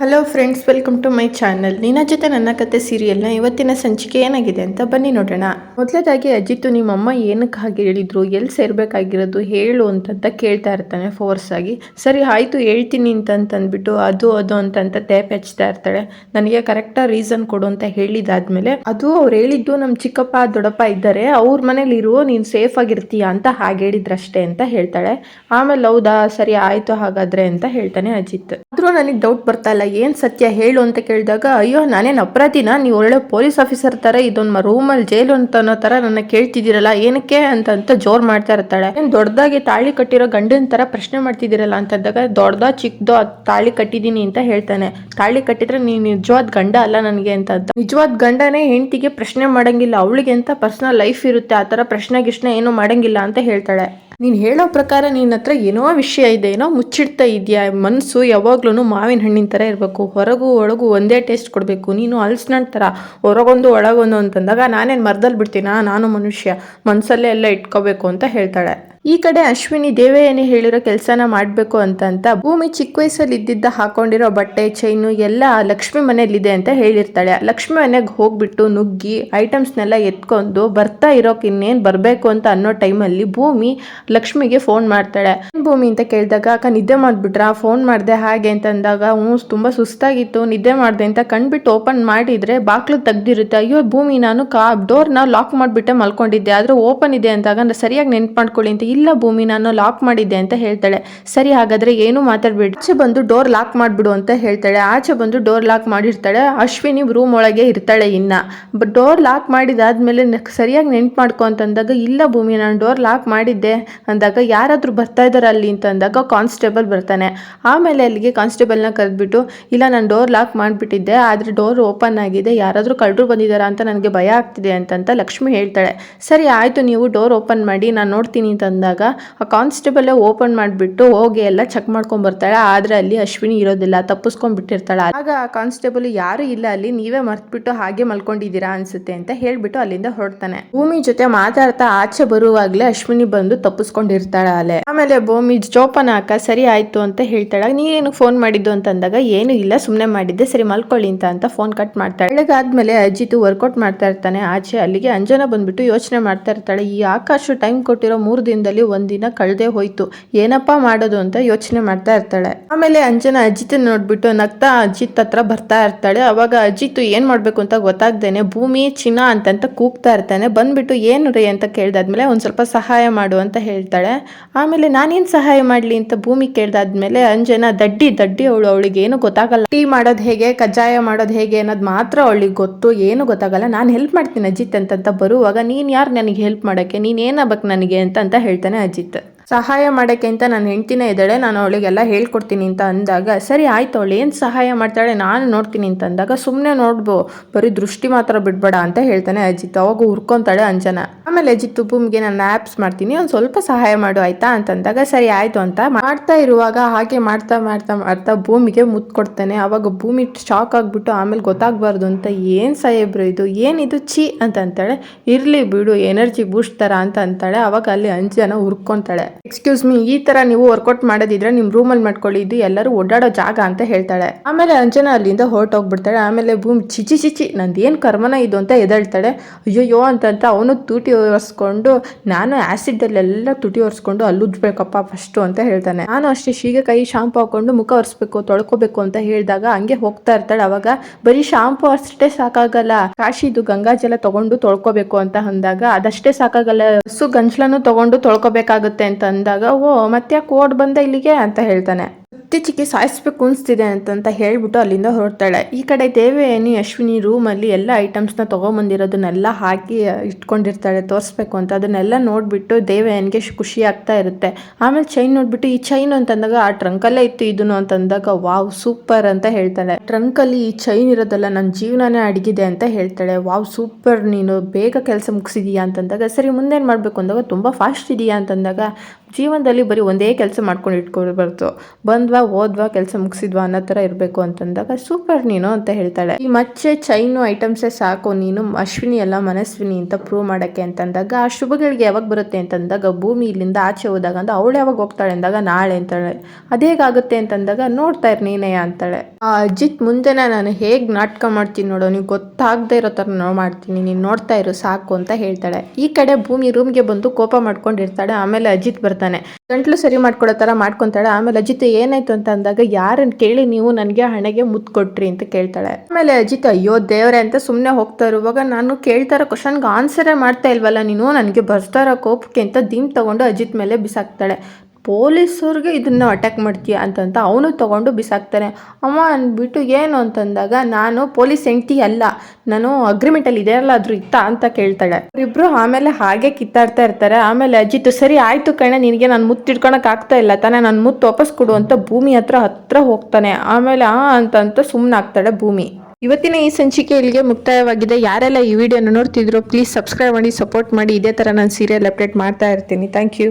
Hello friends welcome to my channel ನಿನ್ನ ಜೊತೆ ನನ್ನ ಕತೆ ಸೀರಿಯಲ್ನ ಇವತ್ತಿನ ಸಂಚಿಕೆ ಏನಾಗಿದೆ ಅಂತ ಬನ್ನಿ ನೋಡೋಣ. ಮೊದಲದಾಗಿ ಅಜಿತ್ತು ನಿಮ್ಮಮ್ಮ ಏನಕ್ಕೆ ಹಾಗೆ ಹೇಳಿದ್ರು, ಎಲ್ಲಿ ಸೇರಬೇಕಾಗಿರೋದು ಹೇಳು ಅಂತಂತ ಕೇಳ್ತಾ ಇರ್ತಾನೆ ಫೋರ್ಸ್ ಆಗಿ. ಸರಿ, ಆಯಿತು, ಹೇಳ್ತೀನಿ ಅಂತಂತಂದ್ಬಿಟ್ಟು ಅದು ಅದು ಅಂತಂತ ತೇಪ್ ಹಚ್ತಾ ಇರ್ತಾಳೆ. ನನಗೆ ಕರೆಕ್ಟಾಗಿ ರೀಸನ್ ಕೊಡು ಅಂತ ಹೇಳಿದಾದ್ಮೇಲೆ ಅದು ಅವ್ರು ಹೇಳಿದ್ದು ನಮ್ಮ ಚಿಕ್ಕಪ್ಪ, ದೊಡ್ಡಪ್ಪ ಇದ್ದಾರೆ. ಅವ್ರ ಮನೇಲಿ ಇರುವ ನೀನು ಸೇಫ್ ಆಗಿರ್ತೀಯ ಅಂತ ಹಾಗೆ ಹೇಳಿದ್ರಷ್ಟೇ ಅಂತ ಹೇಳ್ತಾಳೆ. ಆಮೇಲೆ ಹೌದಾ, ಸರಿ, ಆಯಿತು ಹಾಗಾದ್ರೆ ಅಂತ ಹೇಳ್ತಾನೆ ಅಜಿತ್. ಆದ್ರೂ ನನಗೆ ಡೌಟ್ ಬರ್ತಾ ಇಲ್ಲ. ಏನು ಸತ್ಯ ಹೇಳು ಅಂತ ಕೇಳಿದಾಗ, ಅಯ್ಯೋ, ನಾನೇನು ಅಪರಾಧಿನ? ನೀವು ಒಳ್ಳೆ ಪೊಲೀಸ್ ಆಫೀಸರ್ ಥರ ಇದೊಂದು ರೂಮಲ್ಲಿ ಜೈಲು ಅಂತ ಅನ್ನೋ ಥರ ನನ್ನ ಕೇಳ್ತಿದ್ದೀರಲ್ಲ, ಏನಕ್ಕೆ ಅಂತ ಅಂತ ಜೋರ್ ಮಾಡ್ತಾ ಇರ್ತಾಳೆ. ಏನು ದೊಡ್ಡದಾಗಿ ತಾಳಿ ಕಟ್ಟಿರೋ ಗಂಡನ ಥರ ಪ್ರಶ್ನೆ ಮಾಡ್ತಿದ್ದೀರಲ್ಲ ಅಂತಂದಾಗ ದೊಡ್ಡದ ಚಿಕ್ಕದೋ ತಾಳಿ ಕಟ್ಟಿದ್ದೀನಿ ಅಂತ ಹೇಳ್ತಾನೆ. ತಾಳಿ ಕಟ್ಟಿದ್ರೆ ನೀನು ನಿಜವಾದ ಗಂಡ ಅಲ್ಲ ನನಗೆ ಅಂತ ಅಂತ. ನಿಜವಾದ ಗಂಡನೇ ಹೆಂಡತಿಗೆ ಪ್ರಶ್ನೆ ಮಾಡಂಗಿಲ್ಲ, ಅವಳಿಗೆ ಅಂತ ಪರ್ಸನಲ್ ಲೈಫ್ ಇರುತ್ತೆ, ಆ ಥರ ಪ್ರಶ್ನೆ ಗಿಶ್ನೆ ಏನು ಮಾಡಂಗಿಲ್ಲ ಅಂತ ಹೇಳ್ತಾಳೆ. ನೀನು ಹೇಳೋ ಪ್ರಕಾರ ನಿನ್ನ ಹತ್ರ ಏನೋ ವಿಷಯ ಇದೆ, ಏನೋ ಮುಚ್ಚಿಡ್ತಾ ಇದೆಯಾ ಮನಸ್ಸು ಯಾವಾಗ್ಲೂ ಮಾವಿನ ಹಣ್ಣಿನ ಥರ ಇರಬೇಕು, ಹೊರಗೂ ಒಳಗೂ ಒಂದೇ ಟೇಸ್ಟ್ ಕೊಡಬೇಕು, ನೀನು ಹಲ್ಸ್ನಣ್ಣು ಥರ ಹೊರಗೊಂದು ಒಳಗೊಂದು ಅಂತಂದಾಗ ನಾನೇನು ಮರದಲ್ಲಿ ಬಿಡ್ತೀನಾ ನಾನು ಮನುಷ್ಯ ಮನಸ್ಸಲ್ಲೇ ಎಲ್ಲ ಇಟ್ಕೋಬೇಕು ಅಂತ ಹೇಳ್ತಾಳೆ. ಈ ಕಡೆ ಅಶ್ವಿನಿ ದೇವಯ್ಯನೇ ಹೇಳಿರೋ ಕೆಲಸನ ಮಾಡಬೇಕು ಅಂತ ಅಂತ ಭೂಮಿ ಚಿಕ್ಕ ವಯಸ್ಸಲ್ಲಿ ಇದ್ದಿದ್ದ ಹಾಕೊಂಡಿರೋ ಬಟ್ಟೆ ಚೈನು ಎಲ್ಲ ಲಕ್ಷ್ಮಿ ಮನೆಯಲ್ಲಿದೆ ಅಂತ ಹೇಳಿರ್ತಾಳೆ. ಲಕ್ಷ್ಮಿ ಮನೆಗೆ ಹೋಗ್ಬಿಟ್ಟು ನುಗ್ಗಿ ಐಟಮ್ಸ್ನೆಲ್ಲ ಎತ್ಕೊಂಡು ಬರ್ತಾ ಇರೋಕೆ ಇನ್ನೇನು ಬರಬೇಕು ಅಂತ ಅನ್ನೋ ಟೈಮಲ್ಲಿ ಭೂಮಿ ಲಕ್ಷ್ಮಿಗೆ ಫೋನ್ ಮಾಡ್ತಾಳೆ. ಭೂಮಿ ಅಂತ ಕೇಳಿದಾಗ, ಅಕ್ಕ ನಿದ್ದೆ ಮಾಡಿಬಿಟ್ರಾ? ಫೋನ್ ಮಾಡಿದೆ ಹಾಗೆ ಅಂತ ಅಂದಾಗ, ಹ್ಞೂ, ತುಂಬ ಸುಸ್ತಾಗಿತ್ತು, ನಿದ್ದೆ ಮಾಡಿದೆ ಅಂತ ಕಣ್ಬಿಟ್ಟು ಓಪನ್ ಮಾಡಿದ್ರೆ ಬಾಕ್ಲು ತೆಗ್ದಿರುತ್ತೆ. ಅಯ್ಯೋ, ಭೂಮಿ, ನಾನು ಕಾ ಡೋರ್ನ ಲಾಕ್ ಮಾಡಿಬಿಟ್ಟೆ ಮಲ್ಕೊಂಡಿದ್ದೆ, ಆದರೆ ಓಪನ್ ಇದೆ ಅಂದಾಗ ಸರಿಯಾಗಿ ನೆನ್ಪು ಮಾಡ್ಕೊಳ್ಳಿ ಅಂತ ಇಲ್ಲ ಭೂಮಿ, ನಾನು ಲಾಕ್ ಮಾಡಿದ್ದೆ ಅಂತ ಹೇಳ್ತಾಳೆ. ಸರಿ, ಹಾಗಾದ್ರೆ ಏನು ಮಾತಾಡ್ಬೇಡಿ. ಆಚೆ ಬಂದು ಡೋರ್ ಲಾಕ್ ಮಾಡಿಬಿಡು ಅಂತ ಹೇಳ್ತಾಳೆ. ಆಚೆ ಬಂದು ಡೋರ್ ಲಾಕ್ ಮಾಡಿರ್ತಾಳೆ. ಅಶ್ವಿನಿ ರೂಮ್ ಒಳಗೆ ಇರ್ತಾಳೆ ಇನ್ನ. ಡೋರ್ ಲಾಕ್ ಮಾಡಿದಾದ್ಮೇಲೆ ಸರಿಯಾಗಿ ನೆನ್ಪು ಮಾಡ್ಕೊ ಅಂತಂದಾಗ, ಇಲ್ಲ ಭೂಮಿ, ನಾನು ಡೋರ್ ಲಾಕ್ ಮಾಡಿದ್ದೆ ಅಂದಾಗ ಯಾರಾದರೂ ಬರ್ತಾ ಇದ್ದಾರೆ ಅಲ್ಲಿ ಅಂತ ಅಂದಾಗ ಕಾನ್ಸ್ಟೇಬಲ್ ಬರ್ತಾನೆ. ಆಮೇಲೆ ಅಲ್ಲಿಗೆ ಕಾನ್ಸ್ಟೇಬಲ್ನ ಕರೆದ್ಬಿಟ್ಟು, ಇಲ್ಲ, ನಾನು ಡೋರ್ ಲಾಕ್ ಮಾಡಿಬಿಟ್ಟಿದ್ದೆ, ಆದರೆ ಡೋರ್ ಓಪನ್ ಆಗಿದೆ, ಯಾರಾದರೂ ಕಳ್ಳರು ಬಂದಿದ್ದಾರಾ ಅಂತ ನನಗೆ ಭಯ ಆಗ್ತಿದೆ ಅಂತಂತ ಲಕ್ಷ್ಮಿ ಹೇಳ್ತಾಳೆ. ಸರಿ, ಆಯಿತು, ನೀವು ಡೋರ್ ಓಪನ್ ಮಾಡಿ, ನಾನು ನೋಡ್ತೀನಿ ಅಂತ ಅಂದಾಗ ಆ ಕಾನ್ಸ್ಟೇಬಲೇ ಓಪನ್ ಮಾಡಿಬಿಟ್ಟು ಹೋಗಿ ಎಲ್ಲ ಚೆಕ್ ಮಾಡ್ಕೊಂಡ್ ಬರ್ತಾಳೆ. ಆದರೆ ಅಲ್ಲಿ ಅಶ್ವಿನಿ ಇರೋದಿಲ್ಲ, ತಪ್ಪಿಸ್ಕೊಂಡ್ಬಿಟ್ಟಿರ್ತಾಳೆ. ಆಗ ಆ ಕಾನ್ಸ್ಟೇಬಲ್ ಯಾರು ಇಲ್ಲ, ಅಲ್ಲಿ ನೀವೇ ಮರ್ತ್ಬಿಟ್ಟು ಹಾಗೆ ಮಲ್ಕೊಂಡಿದ್ದೀರಾ ಅನ್ಸುತ್ತೆ ಅಂತ ಹೇಳ್ಬಿಟ್ಟು ಅಲ್ಲಿಂದ ಹೊರಡ್ತಾನೆ. ಭೂಮಿ ಜೊತೆ ಮಾತಾಡ್ತಾ ಆಚೆ ಬರುವಾಗಲೇ ಅಶ್ವಿನಿ ಬಂದು ತಪ್ಪಿಸ್ಕೊಂಡಿರ್ತಾಳೆ ಅಲೆ ಆಮೇಲೆ ಭೂಮಿ, ಜೋಪಾನ ಅಕ್ಕ, ಸರಿ ಆಯ್ತು ಅಂತ ಹೇಳ್ತಾಳೆ. ನೀನೇನು ಫೋನ್ ಮಾಡಿದ್ದು? ಅಂತ ಅಂದಾಗ ಏನು ಇಲ್ಲ ಸುಮ್ಮನೆ ಮಾಡಿದ್ದೆ. ಸರಿ, ಮಲ್ಕೊಳ್ಳಿ ಅಂತ ಅಂತ ಫೋನ್ ಕಟ್ ಮಾಡ್ತಾಳೆ. ಬೆಳಗಾದ್ಮೇಲೆ ಅಜಿತ್ ವರ್ಕೌಟ್ ಮಾಡ್ತಾ ಇರ್ತಾನೆ. ಆಚೆ ಅಲ್ಲಿಗೆ ಅಂಜನ ಬಂದ್ಬಿಟ್ಟು ಯೋಚನೆ ಮಾಡ್ತಾ ಇರ್ತಾಳೆ. ಈ ಆಕಾಶ ಟೈಮ್ ಕೊಟ್ಟಿರೋ ಮೂರು ದಿನದಲ್ಲಿ ಒಂದಿನ ಕಳೆದೇ ಹೋಯ್ತು. ಏನಪ್ಪಾ ಮಾಡೋದು ಅಂತ ಯೋಚನೆ ಮಾಡ್ತಾ ಇರ್ತಾಳೆ. ಆಮೇಲೆ ಅಂಜನ ಅಜಿತ್ ನೋಡ್ಬಿಟ್ಟು ನಗ್ತಾ ಅಜಿತ್ ಹತ್ರ ಬರ್ತಾ ಇರ್ತಾಳೆ. ಅವಾಗ ಅಜಿತ್ ಏನ್ ಮಾಡ್ಬೇಕು ಅಂತ ಗೊತ್ತಾಗ್ದೇನೆ ಭೂಮಿ, ಚಿನ್ನ ಅಂತಂತ ಕೂಗ್ತಾ ಇರ್ತಾನೆ. ಬಂದ್ಬಿಟ್ಟು ಏನು ರೀ ಅಂತ ಕೇಳ್ದಾದ್ಮೇಲೆ ಒಂದ್ ಸ್ವಲ್ಪ ಸಹಾಯ ಮಾಡು ಅಂತ ಹೇಳ್ತಾಳೆ. ಆಮೇಲೆ ನಾನೇನ್ ಸಹಾಯ ಮಾಡ್ಲಿ ಅಂತ ಭೂಮಿ ಕೇಳ್ದಾದ್ಮೇಲೆ ಅಂಜನ ದಡ್ಡಿ ದಡ್ಡಿ ಅವಳು ಅವಳಿಗೆ ಏನು ಗೊತ್ತಾಗಲ್ಲ. ಟೀ ಮಾಡೋದು ಹೇಗೆ, ಕಜ್ಜಾಯ ಮಾಡೋದು ಹೇಗೆ ಅನ್ನೋದು ಮಾತ್ರ ಅವಳಿಗೆ ಗೊತ್ತು, ಏನು ಗೊತ್ತಾಗಲ್ಲ. ನಾನು ಹೆಲ್ಪ್ ಮಾಡ್ತೀನಿ ಅಜಿತ್ ಅಂತಂತ ಬರುವಾಗ ನೀನ್ ಯಾರು ನನಗೆ ಹೆಲ್ಪ್ ಮಾಡೋಕ್ಕೆ? ನೀನು ಏನಾಗಬೇಕು ನನಗೆ ಅಂತ ಅಂತ ಹೇಳ್ತಾನೆ ಅಜಿತ್ ಸಹಾಯ ಮಾಡೋಕ್ಕೆ ಅಂತ ನನ್ನ ಹೆಂಡ್ತಿನೇ ಇದ್ದಾಳೆ, ನಾನು ಅವಳಿಗೆಲ್ಲ ಹೇಳ್ಕೊಡ್ತೀನಿ ಅಂತ ಅಂದಾಗ, ಸರಿ ಆಯ್ತು ಅವಳು ಏನು ಸಹಾಯ ಮಾಡ್ತಾಳೆ, ನಾನು ನೋಡ್ತೀನಿ ಅಂತ ಅಂದಾಗ ಸುಮ್ಮನೆ ನೋಡ್ಬೋ, ಬರೀ ದೃಷ್ಟಿ ಮಾತ್ರ ಬಿಡ್ಬೇಡ ಅಂತ ಹೇಳ್ತಾನೆ ಅಜಿತ್. ಅವಾಗ ಹುರ್ಕೊಂತಾಳೆ ಅಂಜನ. ಆಮೇಲೆ ಅಜಿತ್ ಭೂಮಿಗೆ ನಾನು ಆ್ಯಪ್ಸ್ ಮಾಡ್ತೀನಿ, ಒಂದು ಸ್ವಲ್ಪ ಸಹಾಯ ಮಾಡು, ಆಯ್ತಾ? ಅಂತಂದಾಗ ಸರಿ ಆಯ್ತು ಅಂತ ಮಾಡ್ತಾ ಇರುವಾಗ, ಹಾಗೆ ಮಾಡ್ತಾ ಮಾಡ್ತಾ ಮಾಡ್ತಾ ಭೂಮಿಗೆ ಮುತ್ತು ಕೊಡ್ತಾನೆ. ಅವಾಗ ಭೂಮಿ ಶಾಕ್ ಆಗಿಬಿಟ್ಟು, ಆಮೇಲೆ ಗೊತ್ತಾಗಬಾರ್ದು ಅಂತ ಏನು ಸಾಹೇಬ್ರು ಇದು? ಏನಿದು ಚಿ ಅಂತ ಅಂತಾಳೆ. ಇರಲಿ ಬಿಡು ಎನರ್ಜಿ ಬೂಸ್ಟ್ ಥರ ಅಂತ ಅಂತಾಳೆ. ಅವಾಗ ಅಲ್ಲಿ ಅಂಜನ ಹುರ್ಕೊಂತಾಳೆ. ಎಕ್ಸ್ಕ್ಯೂಸ್ ಮೀ ಈ ತರ ನೀವು ವರ್ಕೌಟ್ ಮಾಡೋದಿದ್ರೆ ನಿಮ್ಮ ರೂಮಲ್ಲಿ ಮಾಡ್ಕೊಳ್ಳಿ, ಇದು ಎಲ್ಲರೂ ಓಡಾಡೋ ಜಾಗ ಅಂತ ಹೇಳ್ತಾಳೆ. ಆಮೇಲೆ ಅಂಜನಾ ಅಲ್ಲಿಂದ ಹೊರಟೋಗ್ಬಿಡ್ತಾಳೆ. ಆಮೇಲೆ ಭೂಮಿ ಚಿಚಿ ಚಿಚಿ, ನಂದು ಏನು ಕರ್ಮನ ಇದು ಅಂತ ಎದಳ್ತಾಳೆ ಅಯ್ಯೋಯ್ಯೋ ಅಂತಂತ ಅವನು ತೂಟಿ ಒರೆಸ್ಕೊಂಡು, ನಾನು ಆ್ಯಸಿಡಲ್ಲೆಲ್ಲ ತುಟಿ ಒರೆಸ್ಕೊಂಡು ಅಲ್ಲುಜ್ಬೇಕಪ್ಪ ಫಸ್ಟು ಅಂತ ಹೇಳ್ತಾನೆ. ನಾನು ಅಷ್ಟೇ ಕೈ ಶಾಂಪು ಹಾಕೊಂಡು ಮುಖ ಒರೆಸ್ಬೇಕು, ತೊಳ್ಕೊಬೇಕು ಅಂತ ಹೇಳಿದಾಗ ಹಂಗೆ ಹೋಗ್ತಾ ಇರ್ತಾಳೆ. ಅವಾಗ ಬರೀ ಶಾಂಪು ಅಷ್ಟೇ ಸಾಕಾಗಲ್ಲ. ಕಾಶಿದು ಗಂಗಾಜಲ ತಗೊಂಡು ತೊಳ್ಕೊಬೇಕು ಅಂತ ಅಂದಾಗ ಅದಷ್ಟೇ ಸಾಕಾಗಲ್ಲ. ಹಸು ಗಂಜ್ಲನೂ ತಗೊಂಡು ತೊಳ್ಕೊಬೇಕಾಗುತ್ತೆ ಅಂತ ಅಂದಾಗ ಓ ಮತ್ತೆ ಓಡ್ ಬಂದ ಇಲ್ಲಿಗೆ? ಅಂತ ಹೇಳ್ತಾನೆ. ಇತ್ತೀಚೆಗೆ ಸಾಯಿಸ್ಬೇಕು ಅನಿಸ್ತಿದೆ ಅಂತಂತ ಹೇಳಿಬಿಟ್ಟು ಅಲ್ಲಿಂದ ಹೊರಡ್ತಾಳೆ. ಈ ಕಡೆ ದೇವಯಾನಿ, ಅಶ್ವಿನಿ ರೂಮಲ್ಲಿ ಎಲ್ಲ ಐಟಮ್ಸ್ನ ತೊಗೊಂಬಂದಿರೋದನ್ನೆಲ್ಲ ಹಾಕಿ ಇಟ್ಕೊಂಡಿರ್ತಾಳೆ. ತೋರಿಸ್ಬೇಕು ಅಂತ. ಅದನ್ನೆಲ್ಲ ನೋಡಿಬಿಟ್ಟು ದೇವಯಾನಿಗೆ ಖುಷಿ ಆಗ್ತಾ ಇರುತ್ತೆ. ಆಮೇಲೆ ಚೈನ್ ನೋಡಿಬಿಟ್ಟು, ಈ ಚೈನ್ ಅಂತಂದಾಗ ಆ ಟ್ರಂಕಲ್ಲೇ ಇತ್ತು ಇದನ್ನು ಅಂತಂದಾಗ, ವಾವ್ ಸೂಪರ್ ಅಂತ ಹೇಳ್ತಾಳೆ. ಟ್ರಂಕಲ್ಲಿ ಈ ಚೈನ್ ಇರೋದಲ್ಲ ನನ್ನ ಜೀವನನೇ ಅಡಗಿದೆ ಅಂತ ಹೇಳ್ತಾಳೆ. ವಾವ್ ಸೂಪರ್ ನೀನು ಬೇಗ ಕೆಲಸ ಮುಗಿಸಿದೀಯಾ? ಅಂತಂದಾಗ, ಸರಿ, ಮುಂದೇನು ಮಾಡಬೇಕು? ಅಂದಾಗ, ತುಂಬ ಫಾಸ್ಟ್ ಇದೆಯಾ? ಅಂತಂದಾಗ ಜೀವನದಲ್ಲಿ ಬರೀ ಒಂದೇ ಕೆಲಸ ಮಾಡ್ಕೊಂಡು ಇಟ್ಕೊಳ್ಬಾರ್ದು ಬಂದ್ವಾ, ಓದ್ವಾ, ಕೆಲಸ ಮುಗಿಸಿದ್ವಾ ಅನ್ನೋ ಥರ ಇರಬೇಕು ಅಂತಂದಾಗ ಸೂಪರ್ ನೀನು ಅಂತ ಹೇಳ್ತಾಳೆ. ಈ ಮಚ್ಚೆ, ಚೈನು, ಐಟಮ್ಸೇ ಸಾಕು. ನೀನು ಅಶ್ವಿನಿ ಅಲ್ಲ, ಮನಸ್ವಿನಿ ಅಂತ ಪ್ರೂವ್ ಮಾಡೋಕ್ಕೆ ಅಂತಂದಾಗ, ಆ ಶುಭಗಳಿಗೆ ಯಾವಾಗ ಬರುತ್ತೆ ಅಂತಂದಾಗ, ಭೂಮಿ ಇಲ್ಲಿಂದ ಆಚೆ ಹೋದಾಗ ಅಂತ ಅವಳು ಯಾವಾಗ ಹೋಗ್ತಾಳೆ ಅಂದಾಗ ನಾಳೆ ಅಂತಾಳೆ. ಅದೇಗಾಗುತ್ತೆ ಅಂತಂದಾಗ, ನೋಡ್ತಾ ಇರ್ ನೀನೇ ಅಂತಾಳೆ. ಆ ಅಜಿತ್ ಮುಂದೆನೇ ನಾನು ಹೇಗೆ ನಾಟಕ ಮಾಡ್ತೀನಿ ನೋಡೋ, ನೀವು ಗೊತ್ತಾಗದೇ ಇರೋ ಥರ ನಾವು ಮಾಡ್ತೀನಿ, ನೀನು ನೋಡ್ತಾ ಇರು, ಸಾಕು ಅಂತ ಹೇಳ್ತಾಳೆ. ಈ ಕಡೆ ಭೂಮಿ ರೂಮ್ಗೆ ಬಂದು ಕೋಪ ಮಾಡ್ಕೊಂಡಿರ್ತಾಳೆ, ಆಮೇಲೆ ಅಜಿತ್ ಬರ್ತಾನೆ ಗಂಟ್ಲು ಸರಿ ಮಾಡ್ಕೊಡೋ ಥರ ಮಾಡ್ಕೊಂತಾಳೆ. ಆಮೇಲೆ ಅಜಿತ್ ಏನಾಯ್ತು ಅಂತ ಅಂದಾಗ ಯಾರನ್ನ ಕೇಳಿ ನೀವು ನನಗೆ ಹಣೆಗೆ ಮುತ್ ಕೊಟ್ರಿ ಅಂತ ಕೇಳ್ತಾಳೆ. ಆಮೇಲೆ ಅಜಿತ್, ಅಯ್ಯೋ ದೇವ್ರೆ ಅಂತ ಸುಮ್ಮನೆ ಹೋಗ್ತಾ ಇರುವಾಗ ನಾನು ಕೇಳ್ತಾ ಇರೋ ಕ್ವಶನ್ಗೆ ಆನ್ಸರೇ ಮಾಡ್ತಾ ಇಲ್ವಲ್ಲ ನೀನು? ನನಗೆ ಬರ್ತಾ ಇರೋ ಕೋಪಕ್ಕೆ ಅಂತ ದೀಮ್ ತಗೊಂಡು ಅಜಿತ್ ಮೇಲೆ ಬಿಸಾಕ್ತಾಳೆ. ಪೊಲೀಸವ್ರಿಗೆ ಇದನ್ನು ಅಟ್ಯಾಕ್ ಮಾಡ್ತೀಯ ಅಂತಂತ ಅವನು ತಗೊಂಡು ಬಿಸಾಕ್ತಾನೆ. ಅಮ್ಮ ಅಂದ್ಬಿಟ್ಟು ಏನು ಅಂತಂದಾಗ, ನಾನು ಪೊಲೀಸ್ ಹೆಂಡ್ತಿ ಅಲ್ಲ, ನಾನು ಅಗ್ರಿಮೆಂಟಲ್ಲಿ ಇದೆಯಲ್ಲಾದ್ರೂ ಇತ್ತಾ ಅಂತ ಕೇಳ್ತಾಳೆ. ಇಬ್ಬರು ಆಮೇಲೆ ಹಾಗೆ ಕಿತ್ತಾಡ್ತಾ ಇರ್ತಾರೆ. ಆಮೇಲೆ ಅಜಿತ್, ಸರಿ ಆಯಿತು ಕಣೆ, ನಿನಗೆ ನಾನು ಮುತ್ತು ಇಟ್ಕೊಳಕ್ಕೆ ಆಗ್ತಾ ಇಲ್ಲ, ತಾನೇ ನಾನು ಮುತ್ತು ವಾಪಸ್ ಕೊಡು ಅಂತ ಭೂಮಿ ಹತ್ರ ಹತ್ರ ಹೋಗ್ತಾನೆ. ಆಮೇಲೆ ಆ ಅಂತಂತ ಸುಮ್ಮನಾಗ್ತಾಳೆ ಭೂಮಿ. ಇವತ್ತಿನ ಈ ಸಂಚಿಕೆ ಇಲ್ಲಿಗೆ ಮುಕ್ತಾಯವಾಗಿದೆ. ಯಾರೆಲ್ಲ ಈ ವಿಡಿಯೋನ ನೋಡ್ತಿದ್ರು ಪ್ಲೀಸ್ ಸಬ್ಸ್ಕ್ರೈಬ್ ಮಾಡಿ ಸಪೋರ್ಟ್ ಮಾಡಿ. ಇದೇ ಥರ ನಾನು ಸೀರಿಯಲ್ ಅಪ್ಡೇಟ್ ಮಾಡ್ತಾ ಇರ್ತೀನಿ. Thank you